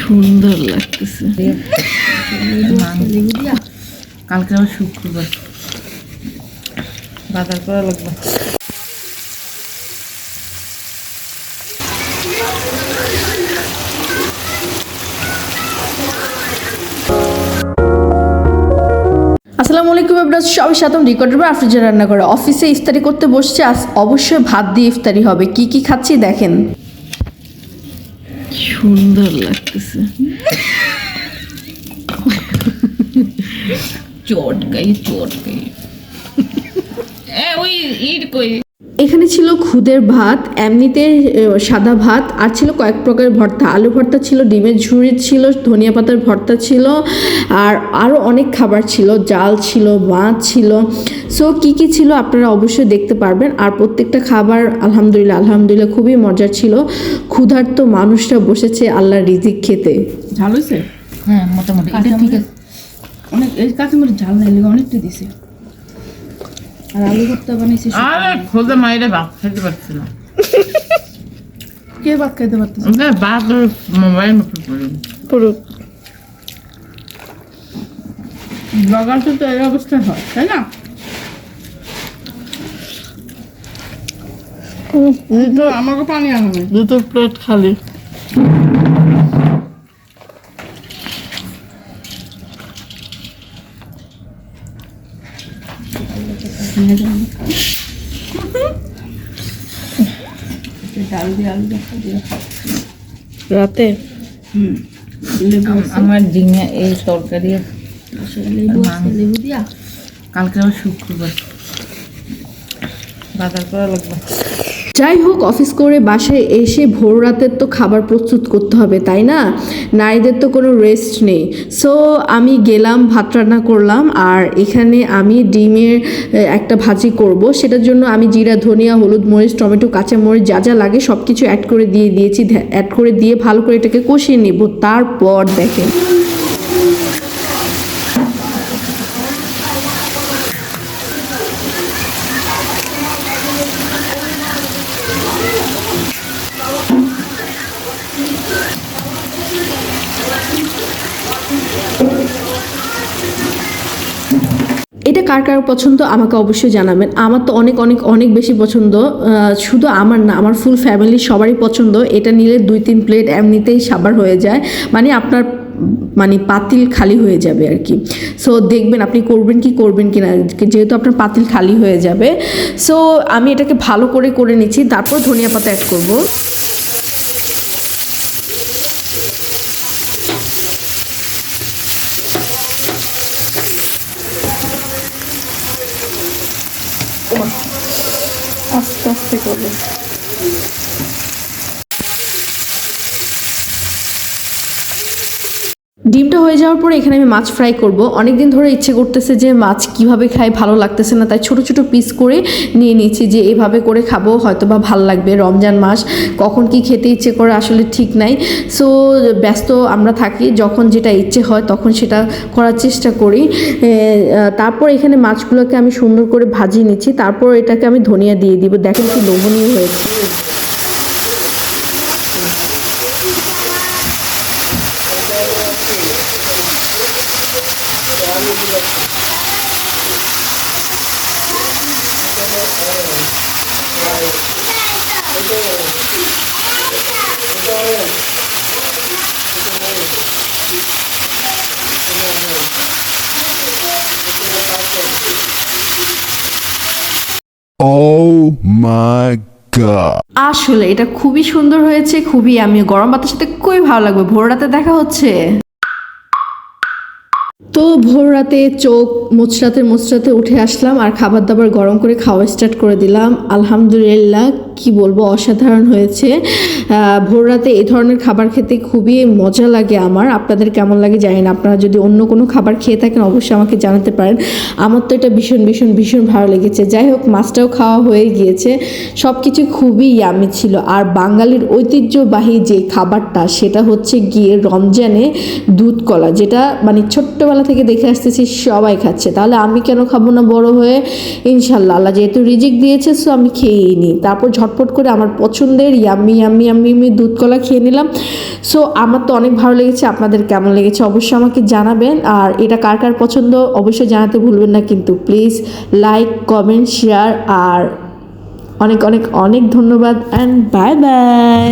সুন্দর লাগতেছে। কালকে আবার শুক্রবার। বাজার করা লাগবে। আসসালামু আলাইকুম আপনার সবাই আফরিজা রান্না করে অফিসে ইফতারি করতে বসছে। আজ অবশ্যই ভাত দিয়ে ইফতারি হবে। কি কি খাচ্ছি দেখেন। সুন্দর লাগতেছে। চটকাই চটকাই। ওই ইট কই? এখানে ছিল খুদের ভাত এমনিতে সাদা ভাত আর ছিল কয়েক প্রকার ভর্তা। আলু ভর্তা ছিল ডিমের ঝুড়ি ছিল ধনিয়া পাতার ভর্তা ছিল আর আরও অনেক খাবার ছিল। জাল ছিল মাছ ছিল। সো কি কি ছিল আপনারা অবশ্যই দেখতে পারবেন। আর প্রত্যেকটা খাবার আলহামদুলিল্লাহ আলহামদুলিল্লাহ খুবই মজার ছিল। ক্ষুধার্ত মানুষরা বসেছে আল্লাহর রিজিক খেতে। ঝাল হয়েছে? হ্যাঁ মোটামুটি। এটা ঠিক আছে। অনেক কাঁচামরিচ ঝাল নাই অনেকটা দিছে। আর আলু ভর্তা বানিয়েছে আরে খোঁজে মাইরে ভাত খেতে পারছি না। কে ভাত খাইতে পারতেছে? ওকে ভাত মোবাইল পুরো ব্লগার তো এই অবস্থা হয় তাই না? তো আমাকে পানি আনবে দুটো প্লেট খালি। ডাল দিয়ে আলু দেখা রাতে? হুম আমার ডিঙে এই তরকারি লেবু লেবু দিয়া কালকে আমার শুক্রবার। বাজার করা লাগবে। যাই হোক, অফিস করে বাসায় এসে ভোর রাতের তো খাবার প্রস্তুত করতে হবে, তাই না? নারীদের তো কোনো রেস্ট নেই। সো আমি গেলাম, ভাত রান্না করলাম, আর এখানে আমি ডিমের একটা ভাজি করব। সেটার জন্য আমি জিরা, ধনিয়া, হলুদ মরিচ, টমেটো কাঁচা মরিচ যা যা লাগে সব কিছু অ্যাড করে দিয়ে দিয়েছি। অ্যাড করে দিয়ে ভালো করে এটাকে কষিয়ে নেব। তারপর দেখেন। এটা কার কার পছন্দ? আমাকে অবশ্যই জানাবেন। আমার তো অনেক অনেক অনেক বেশি পছন্দ। শুধু আমার না, আমার ফুল ফ্যামিলির সবারই পছন্দ। এটা নিলে দুই, তিন প্লেট এমনিতেই সাবার হয়ে যায়। মানে আপনার মানে পাতিল খালি হয়ে যাবে আর কি। সো দেখবেন আপনি করবেন কি করবেন কি না যেহেতু আপনার পাতিল খালি হয়ে যাবে। সো আমি এটাকে ভালো করে করে নিচ্ছি। তারপর ধনিয়া পাতা অ্যাড করব। আস্তে আস্তে করবে। ডিমটা হয়ে যাওয়ার পরে এখানে আমি মাছ ফ্রাই করব। অনেক দিন ধরে ইচ্ছে করতেছে যে মাছ কীভাবে খাই ভালো লাগতেছে না, তাই ছোট ছোট পিস করে নিয়ে নিচ্ছি যে এভাবে করে খাব হয়তো বা ভালো লাগবে রমজান মাস, কখন কি খেতে ইচ্ছে করে আসলে ঠিক নাই। সো ব্যস্ত আমরা থাকি, যখন যেটা ইচ্ছে হয় তখন সেটা করার চেষ্টা করি। তারপর এখানে মাছগুলোকে আমি সুন্দর করে ভাজিয়ে নিচ্ছি, তারপর এটাকে আমি ধনিয়া দিয়ে দিব। দেখেন কি লোভনীয় হয়েছে। Oh. আসলে এটা খুবই সুন্দর হয়েছে, খুবই আমি গরম ভাতের সাথে খুবই ভালো লাগবে ভোর রাতে দেখা হচ্ছে তো ভোর রাতে চোখ মোচড়াতে মোচড়াতে উঠে আসলাম আর খাবার দাবার গরম করে খাওয়া স্টার্ট করে দিলাম। আলহামদুলিল্লাহ কি বলব, অসাধারণ হয়েছে। ভোর রাতে এই ধরনের খাবার খেতে খুবই মজা লাগে আমার। আপনাদের কেমন লাগে জানি না। আপনারা যদি অন্য কোনো খাবার খেয়ে থাকেন, অবশ্যই আমাকে জানাতে পারেন। আমার তো এটা ভীষণ ভীষণ ভীষণ ভালো লেগেছে। যাই হোক, মাছটাও খাওয়া হয়ে গিয়েছে। সব কিছু খুবই ইয়ামি ছিল। আর বাঙালির ঐতিহ্যবাহী যে খাবারটা, সেটা হচ্ছে গিয়ে রমজানে দুধ কলা, যেটা মানে ছোট্টবেলা থেকে দেখে আসতেছি, সবাই খাচ্ছে। তাহলে আমি কেন খাব না বড় হয়ে? ইনশাল্লাহ। আল্লাহ যেহেতু রিজিক দিয়েছে সো আমি খেয়েই নিই তারপর ঝটপট করে আমার পছন্দের ইয়াম্মি ইয়াম্মি ইয়াম্মি আমি দুধ কলা খেয়ে নিলাম। সো আমার তো অনেক ভালো লেগেছে, আপনাদের কেমন লেগেছে অবশ্যই আমাকে জানাবেন। আর এটা কার কার পছন্দ অবশ্যই জানাতে ভুলবেন না, কিন্তু প্লিজ লাইক কমেন্ট শেয়ার আর অনেক অনেক অনেক ধন্যবাদ অ্যান্ড বাই বাই